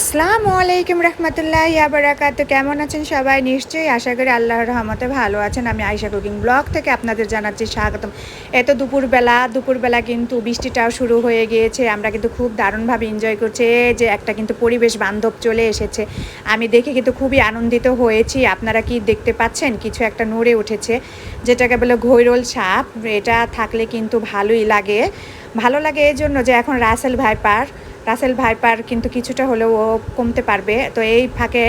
আসসালামু আলাইকুম রহমতুল্লাহ বারাকাত কেমন আছেন সবাই? নিশ্চয়ই আশা করি আল্লাহর রহমতে ভালো আছেন। আমি আয়সা কুকিং ব্লগ থেকে আপনাদের জানাচ্ছি স্বাগতম। এত দুপুরবেলা দুপুরবেলা কিন্তু বৃষ্টিটাও শুরু হয়ে গিয়েছে। আমরা কিন্তু খুব দারুণভাবে এনজয় করছি। যে একটা কিন্তু পরিবেশ বান্ধব চলে এসেছে। আমি দেখে কিন্তু খুবই আনন্দিত হয়েছি। আপনারা কি দেখতে পাচ্ছেন? কিছু একটা নড়ে উঠেছে, যেটাকে বলে ঘৈরল সাপ। এটা থাকলে কিন্তু ভালোই লাগে। ভালো লাগে এই জন্য যে এখন রাসেল ভাইপার রাসেল ভাইপার কিন্তু কিছুটা হলেও ও কমতে পারবে। তো এই ফাঁকে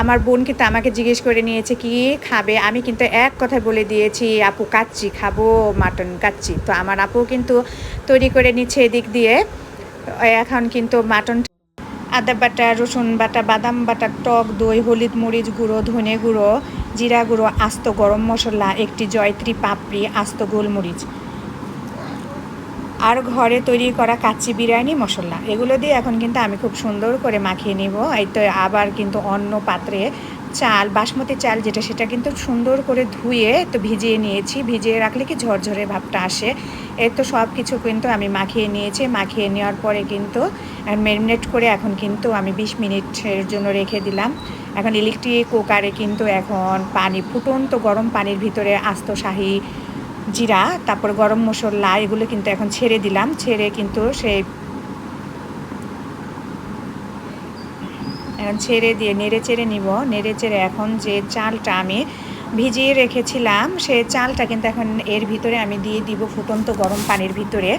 আমার বোন কিন্তু আমাকে জিজ্ঞেস করে নিয়েছে, কি খাবে? আমি কিন্তু এক কথা বলে দিয়েছি, আপু, কাচ্চি খাব, মাটন কাচ্চি। তো আমার আপু কিন্তু তৈরি করে নিচ্ছে এদিক দিয়ে। এখন কিন্তু মাটন, আদা বাটা, রসুন বাটা, বাদাম বাটা, টক দই, হলুদ মরিচ গুঁড়ো, ধনে গুঁড়ো, জিরা গুঁড়ো, আস্ত গরম মশলা, একটি জয়ত্রী পাপড়ি, আস্ত গোলমরিচ। আর ঘরে তৈরি করা কাচ্চি বিরিয়ানি, মশলা। এগুলো দিয়ে এখন কিন্তু আমি খুব সুন্দর করে মাখিয়ে নিব। এই তো আবার কিন্তু অন্য পাত্রে চাল, বাসমতি চাল যেটা, সেটা কিন্তু সুন্দর করে ধুয়ে তো ভিজিয়ে নিয়েছি। ভিজিয়ে রাখলে কি ঝরঝরে ভাবটা আসে। এর তো সব কিছু কিন্তু আমি মাখিয়ে নিয়েছি। মাখিয়ে নেওয়ার পরে কিন্তু ম্যারিনেট করে এখন কিন্তু আমি বিশ মিনিটের জন্য রেখে দিলাম। এখন ইলেকট্রিক কুকারে কিন্তু এখন পানি, ফুটন্ত গরম পানির ভিতরে আস্ত শাহি জিরা, তারপর গরম মশলা, এগুলো কিন্তু এখন ছেড়ে দিলাম। ছেড়ে কিন্তু সেই এখন ছেড়ে দিয়ে নেড়ে চেড়ে নিব। নেড়ে চেড়ে এখন যে চালটা আমি ভিজিয়ে রেখেছিলাম, সে চালটা কিন্তু এখন এর ভিতরে আমি দিয়ে দিব ফুটন্ত গরম পানির ভিতরে।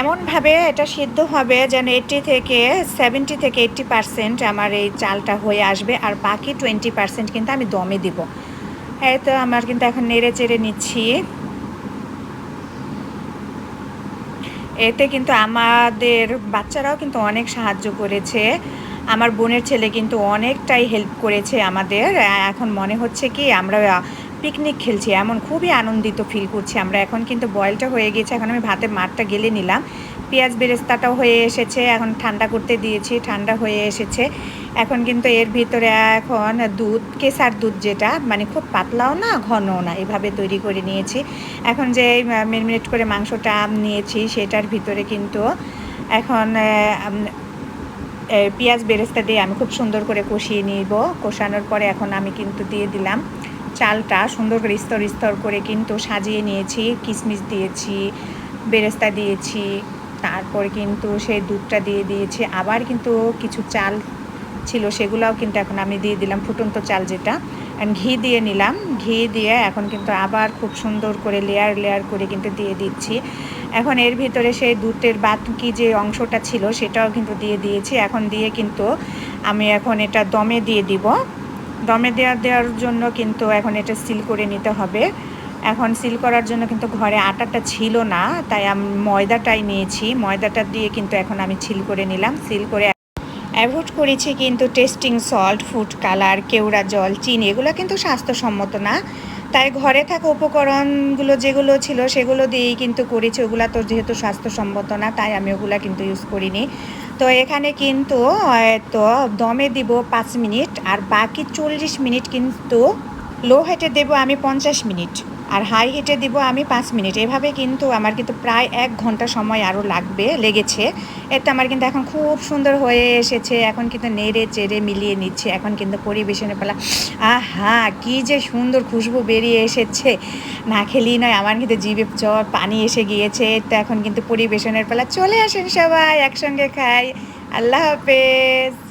এমনভাবে এটা সিদ্ধ হবে যেন এইটটি থেকে সেভেন্টি থেকে এইট্টি পারসেন্ট আমার এই চালটা হয়ে আসবে আর বাকি টোয়েন্টি পারসেন্ট কিন্তু আমি দমে দিব। এই তো আমার কিন্তু এখন নেড়ে চেড়ে নিচ্ছি। এতে কিন্তু আমাদের বাচ্চারাও কিন্তু অনেক সাহায্য করেছে। আমার বোনের ছেলে কিন্তু অনেকটাই হেল্প করেছে আমাদের। এখন মনে হচ্ছে কি আমরা পিকনিক খেলছি, এমন খুবই আনন্দিত ফিল করছি আমরা। এখন কিন্তু বয়েলটা হয়ে গেছে এখন আমি ভাতের মাঠটা গেলে নিলাম। পেঁয়াজ বেরেস্তাটাও হয়ে এসেছে, এখন ঠান্ডা করতে দিয়েছি, ঠান্ডা হয়ে এসেছে। এখন কিন্তু এর ভিতরে এখন দুধ, কেসার দুধ যেটা মানে খুব পাতলাও না, ঘনও না, এভাবে তৈরি করে নিয়েছি। এখন যে মেরিনেট করে মাংসটা নিয়েছি, সেটার ভিতরে কিন্তু এখন পেঁয়াজ বেরেস্তা দিয়ে আমি খুব সুন্দর করে কষিয়ে নিব। কষানোর পরে এখন আমি কিন্তু দিয়ে দিলাম চালটা, সুন্দর করে স্তর স্তর করে কিন্তু সাজিয়ে নিয়েছি কিশমিশ দিয়েছি, বেরেস্তা দিয়েছি। তারপর কিন্তু সেই দুধটা দিয়ে দিয়েছি। আবার কিন্তু কিছু চাল ছিল, সেগুলোও কিন্তু এখন আমি দিয়ে দিলাম, ফুটন্ত চাল যেটা। ঘি দিয়ে নিলাম। ঘি দিয়ে এখন কিন্তু আবার খুব সুন্দর করে লেয়ার লেয়ার করে কিন্তু দিয়ে দিচ্ছি। এখন এর ভিতরে সেই দুধের বাকি যে অংশটা ছিল, সেটাও কিন্তু দিয়ে দিয়েছি। এখন দিয়ে কিন্তু আমি এখন এটা দমে দিয়ে দিব। দমে দেওয়া দেওয়ার জন্য কিন্তু এখন এটা সিল করে নিতে হবে। এখন সিল করার জন্য কিন্তু ঘরে আটাটা ছিল না, তাই আমি ময়দাটাই নিয়েছি। ময়দাটা দিয়ে কিন্তু এখন আমি ছিল করে নিলাম। সিল করে অ্যাভয়েড করেছি কিন্তু টেস্টিং সল্ট ফুড কালার কেওড়া জল, চিনি, এগুলো কিন্তু স্বাস্থ্যসম্মত না। তাই ঘরে থাকা উপকরণগুলো যেগুলো ছিল সেগুলো দিয়েই কিন্তু করেছি। ওগুলো তো যেহেতু স্বাস্থ্যসম্মত না, তাই আমি ওগুলো কিন্তু ইউজ করিনি। তো এখানে কিন্তু তো দমে দিব পাঁচ মিনিট আর বাকি চল্লিশ মিনিট কিন্তু লো হাইটে দেবো আমি পঞ্চাশ মিনিট। আর হাই হিটে দিব আমি পাঁচ মিনিট। এভাবে কিন্তু আমার কিন্তু প্রায় এক ঘণ্টা সময় আরও লাগবে, লেগেছে। এতে আমার কিন্তু এখন খুব সুন্দর হয়ে এসেছে, এখন কিন্তু নেড়ে চেড়ে মিলিয়ে নিচ্ছে, এখন কিন্তু পরিবেশনের পালা, আহা, কি যে সুন্দর খুশবু বেরিয়ে এসেছে। না খেলি নয়, আমার কিন্তু জিভে জ্বর, পানি এসে গিয়েছে, তো এখন কিন্তু পরিবেশনের পালা চলে আসেন সবাই, একসঙ্গে খাই। আল্লাহ হাফেজ।